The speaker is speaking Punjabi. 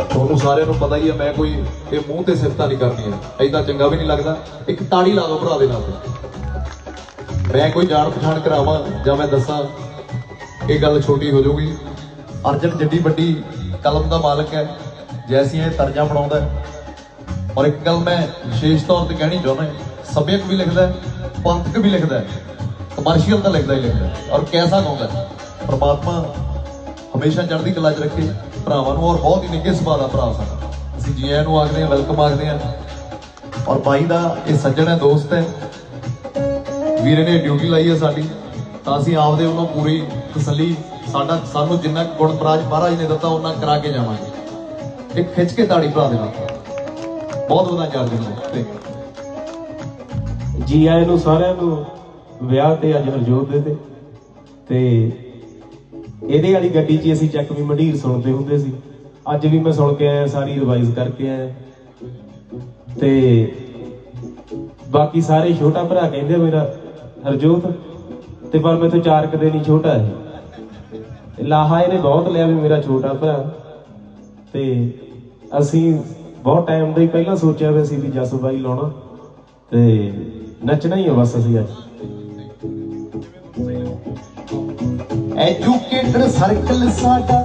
ਤੁਹਾਨੂੰ ਸਾਰਿਆਂ ਨੂੰ ਪਤਾ ਹੀ ਹੈ ਮੈਂ ਕੋਈ ਇਹ ਮੂੰਹ ਤੇ ਸਿਫਤਾਂ ਨਹੀਂ ਕਰਨੀਆਂ। ਐਦਾਂ ਚੰਗਾ ਵੀ ਨਹੀਂ ਲੱਗਦਾ। ਇੱਕ ਤਾੜੀ ਲਾ ਦਿਓ ਭਰਾ ਦੇ ਨਾਲ। ਮੈਂ ਕੋਈ ਜਾਣ ਪਛਾਣ ਕਰਾਵਾਂ ਜਾਂ ਮੈਂ ਦੱਸਾਂ, ਇਹ ਗੱਲ ਛੋਟੀ ਹੋ ਜਾਊਗੀ। ਅਰਜਨ ਜੱਡੀ ਵੱਡੀ ਕਲਮ ਦਾ ਮਾਲਕ ਹੈ ਜੈਸੀਆਂ ਇਹ ਤਰਜਾ ਬਣਾਉਂਦਾ ਹੈ। ਔਰ ਇੱਕ ਗੱਲ ਮੈਂ ਵਿਸ਼ੇਸ਼ ਤੌਰ ਤੇ ਕਹਿਣੀ ਚਾਹੁੰਦਾ ਸੱਭਿਅਕ ਵੀ ਲਿਖਦਾ ਪੰਥਕ ਵੀ ਲਿਖਦਾ ਕਮਰਸ਼ੀਅਲ ਤਾਂ ਲਿਖਦਾ ਹੀ ਲਿਖਦਾ ਔਰ ਕੈਸਾ ਗਾਉਂਦਾ ਪਰਮਾਤਮਾ ਹਮੇਸ਼ਾ ਚੜ੍ਹਦੀ ਕਲਾ 'ਚ ਰੱਖੇ। ਭਰਾਵਾਂ ਨੂੰ ਔਰ ਬਹੁਤ ਹੀ ਨਿੱਘੇ ਸੁਭਾਅ ਦਾ ਭਰਾ ਸਾਡਾ। ਅਸੀਂ ਜੀ ਨੂੰ ਆਖਦੇ ਹਾਂ ਵੈਲਕਮ ਆਖਦੇ ਹਾਂ। ਔਰ ਬਾਈ ਦਾ ਇਹ ਸੱਜਣ ਹੈ, ਦੋਸਤ ਹੈ। ਵੀਰੇ ਨੇ ਡਿਊਟੀ ਲਾਈ ਹੈ ਸਾਡੀ। ਤਾਂ ਅਸੀਂ ਆਪਦੇ ਵੱਲੋਂ ਪੂਰੀ ਤਸੱਲੀ, ਸਾਡਾ, ਸਾਨੂੰ ਜਿੰਨਾ ਗੁਣ ਪ੍ਰਾਜ ਮਹਾਰਾਜ ਨੇ ਦਿੱਤਾ ਉਹਨਾਂ ਕਰਾ ਕੇ ਜਾਵਾਂਗੇ। ਇੱਕ ਖਿੱਚ ਕੇ ਤਾੜੀ ਭਰਾ ਦੇ ਨਾਲ। ਬਹੁਤ ਵਧਾਈਆਂ ਅਰਜਨ ਨੂੰ ਜੀ ਆਇਆਂ ਨੂੰ ਸਾਰਿਆਂ ਨੂੰ ਵਿਆਹ ਤੇ ਅੱਜ ਹਰਜੋਤ ਦੇ ਤੇ ਇਹਦੇ ਵਾਲੀ ਗੱਡੀ 'ਚ ਅਸੀਂ ਚੱਕ ਵੀ ਮੰਡੀਰ ਸੁਣਦੇ ਹੁੰਦੇ ਸੀ। ਅੱਜ ਵੀ ਮੈਂ ਸੁਣ ਕੇ ਆਇਆ, ਸਾਰੀ ਰਿਵਾਈਜ਼ ਕਰਕੇ ਆਇਆ। ਤੇ ਬਾਕੀ ਸਾਰੇ ਛੋਟਾ ਭਰਾ ਕਹਿੰਦੇ ਮੇਰਾ, ਹਰਜੋਤ, ਤੇ ਪਰ ਮੈਂ ਮੈਥੋਂ ਚਾਰ ਕਦੇ ਨਹੀਂ ਛੋਟਾ ਹੈ ਲਾਹਾ ਇਹਨੇ ਬਹੁਤ ਲਿਆ ਵੀ ਮੇਰਾ ਛੋਟਾ ਭਰਾ। ਤੇ ਅਸੀਂ ਬਹੁਤ ਟਾਈਮ ਦਾ ਹੀ ਪਹਿਲਾਂ ਸੋਚਿਆ ਹੋਇਆ ਸੀ ਵੀ ਜਸ ਬਾਈ ਲਾਉਣਾ। ਤੇ ਨੱਚਣਾ ਹੀ ਆ ਬਸ ਅਸੀਂ ਅੱਜ। ਐਜੂਕੇਟਡ ਸਰਕਲ ਸਾਡਾ